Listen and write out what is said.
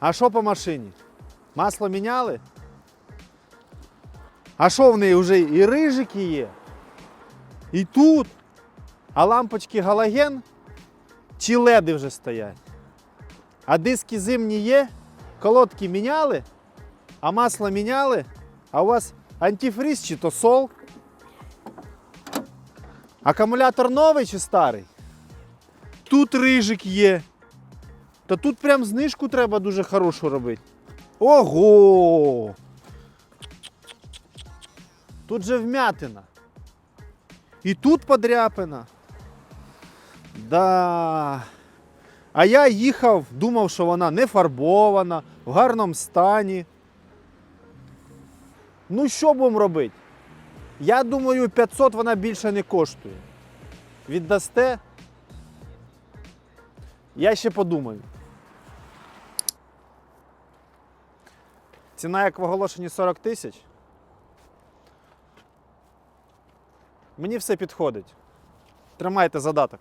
А що по машині? Масло міняли? А що в неї вже і рижики є? І тут. А лампочки галоген чи леди вже стоять? А диски зимні є? Колодки міняли? А масло міняли? А у вас антифриз чи то сол? Акумулятор новий чи старий? Тут рижик є. Та тут прям знижку треба дуже хорошу робити. Ого! Тут же вмятина. І тут подряпина. Да. А я їхав, думав, що вона не фарбована, в гарному стані. Ну, що будемо робити? Я думаю, 500 вона більше не коштує. Віддасте? Я ще подумаю. Ціна, як в оголошенні 40 тисяч. Мені все підходить. Тримайте задаток.